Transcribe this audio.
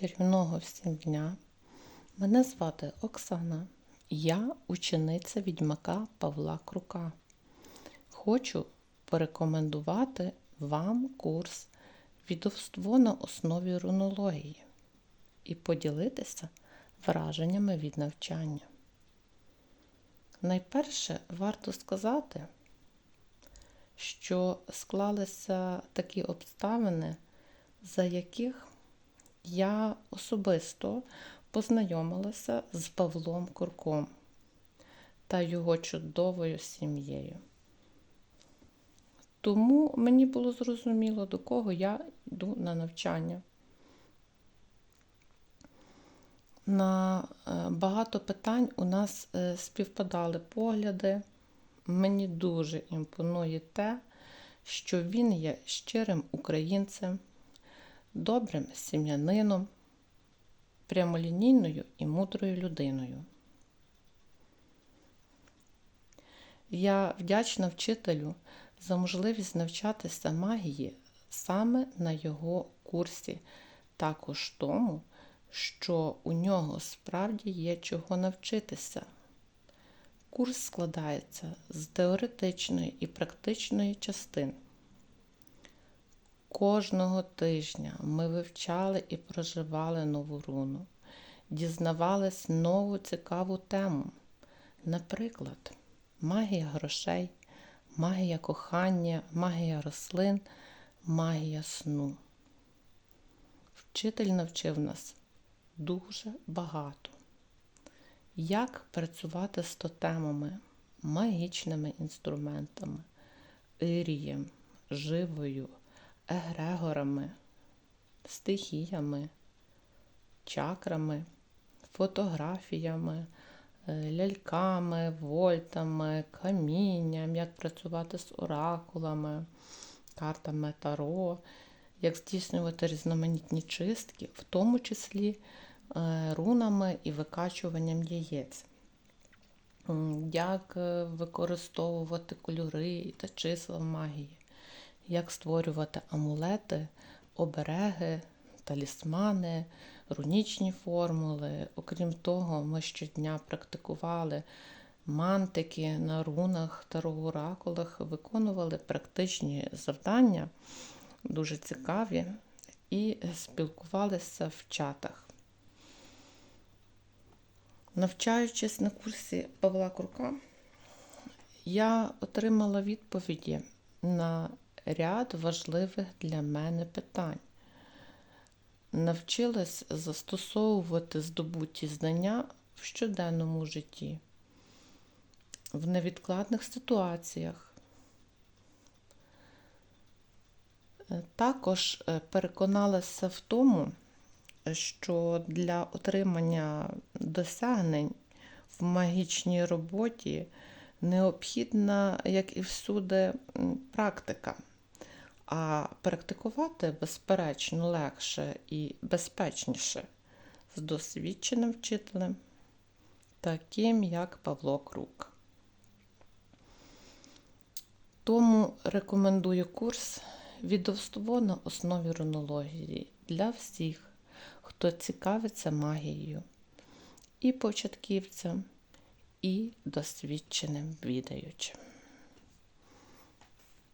Чарівного всім дня. Мене звати Оксана. Я учениця відьмака Павла Крука. Хочу порекомендувати вам курс Відовство на основі рунології і поділитися враженнями від навчання. Найперше варто сказати, що склалися такі обставини, за яких я особисто познайомилася з Павлом Курком та його чудовою сім'єю. Тому мені було зрозуміло, до кого я йду на навчання. На е, багато питань у нас е, співпадали погляди. Мені дуже імпонує те, що він є щирим українцем, добрим сім'янином, прямолінійною і мудрою людиною. Я вдячна вчителю за можливість навчатися магії саме на його курсі, також тому, що у нього справді є чого навчитися. Курс складається з теоретичної і практичної частин. Кожного тижня ми вивчали і проживали нову руну, дізнавались нову цікаву тему. Наприклад, магія грошей, магія кохання, магія рослин, магія сну. Вчитель навчив нас дуже багато. Як працювати з тотемами, магічними інструментами, ірієм, живою, егрегорами, стихіями, чакрами, фотографіями, е, ляльками, вольтами, камінням, як працювати з оракулами, картами таро, як здійснювати різноманітні чистки, в тому числі е, рунами і викачуванням яєць. Як е, використовувати кольори та числа в магії, як створювати амулети, обереги, талісмани, рунічні формули. Окрім того, ми щодня практикували мантики на рунах та оракулах, виконували практичні завдання, дуже цікаві, і спілкувалися в чатах. Навчаючись на курсі Павла Курка, я отримала відповіді на ряд важливих для мене питань. Навчилась застосовувати здобуті знання в щоденному житті, в невідкладних ситуаціях. Також е, переконалася в тому, що для отримання досягнень в магічній роботі необхідна, як і всюди, практика. А практикувати, безперечно, легше і безпечніше з досвідченим вчителем, таким як Павло Крук. Тому рекомендую курс Відовство на основі рунології для всіх, хто цікавиться магією, і початківцям, і досвідченим відаючим.